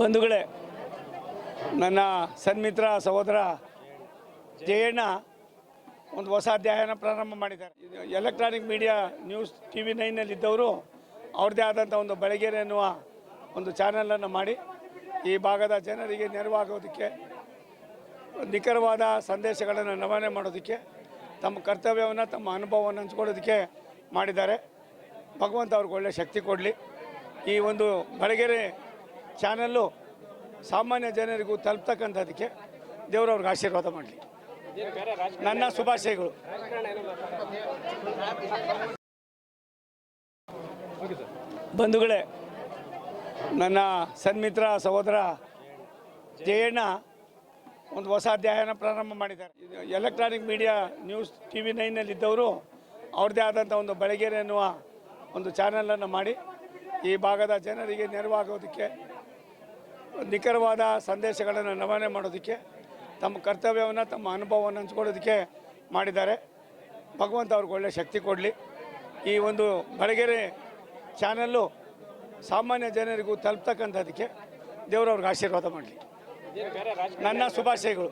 ಬಂಧುಗಳೇ, ನನ್ನ ಸನ್ಮಿತ್ರ ಸಹೋದರ ಜಯಣ್ಣ ಒಂದು ಹೊಸ ಅಧ್ಯಾಯನ ಪ್ರಾರಂಭ ಮಾಡಿದ್ದಾರೆ. Electronic media news T V ನೈನಲ್ಲಿದ್ದವರು ಅವ್ರದ್ದೇ ಆದಂಥ ಒಂದು ಬೆಳಗೆರೆ ಎನ್ನುವ ಒಂದು ಚಾನಲನ್ನು ಮಾಡಿ, ಈ ಭಾಗದ ಜನರಿಗೆ ನೆರವಾಗೋದಕ್ಕೆ, ನಿಖರವಾದ ಸಂದೇಶಗಳನ್ನು ರವಾನೆ ಮಾಡೋದಕ್ಕೆ, ತಮ್ಮ ಕರ್ತವ್ಯವನ್ನು, ತಮ್ಮ ಅನುಭವವನ್ನು ಹಂಚ್ಕೊಳ್ಳೋದಕ್ಕೆ ಮಾಡಿದ್ದಾರೆ. ಭಗವಂತ ಅವ್ರಿಗೆ ಒಳ್ಳೆಯ ಶಕ್ತಿ ಕೊಡಲಿ. ಈ ಒಂದು ಬೆಳಗೆರೆ ಚಾನಲ್ಲು ಸಾಮಾನ್ಯ ಜನರಿಗೂ ತಲುಪ್ತಕ್ಕಂಥದಕ್ಕೆ ದೇವರವ್ರಿಗೆ ಆಶೀರ್ವಾದ ಮಾಡಲಿ. ನನ್ನ ಶುಭಾಶಯಗಳು. ಬಂಧುಗಳೇ, ನನ್ನ ಸನ್ಮಿತ್ರ ಸಹೋದರ ಜಯಣ್ಣ ಒಂದು ಹೊಸ ಅಧ್ಯಾಯನ ಪ್ರಾರಂಭ ಮಾಡಿದ್ದಾರೆ. Electronic media news T V ನೈನಲ್ಲಿದ್ದವರು ಅವ್ರದ್ದೇ ಆದಂಥ ಒಂದು ಬೆಳಗೆರೆ ಎನ್ನುವ ಒಂದು ಚಾನಲನ್ನು ಮಾಡಿ ಈ ಭಾಗದ ಜನರಿಗೆ ನೆರವಾಗೋದಕ್ಕೆ ನಿಖರವಾದ ಸಂದೇಶಗಳನ್ನು ರವಾನೆ ಮಾಡೋದಕ್ಕೆ, ತಮ್ಮ ಕರ್ತವ್ಯವನ್ನು, ತಮ್ಮ ಅನುಭವವನ್ನು ಹಂಚ್ಕೊಳ್ಳೋದಕ್ಕೆ ಮಾಡಿದ್ದಾರೆ. ಭಗವಂತ ಅವ್ರಿಗೆ ಒಳ್ಳೆಯ ಶಕ್ತಿ ಕೊಡಲಿ. ಈ ಒಂದು ಬಡಗೆರೆ ಚಾನಲ್ಲು ಸಾಮಾನ್ಯ ಜನರಿಗೂ ತಲುಪ್ತಕ್ಕಂಥದ್ದಕ್ಕೆ ದೇವರವ್ರಿಗೆ ಆಶೀರ್ವಾದ ಮಾಡಲಿ. ನನ್ನ ಶುಭಾಶಯಗಳು.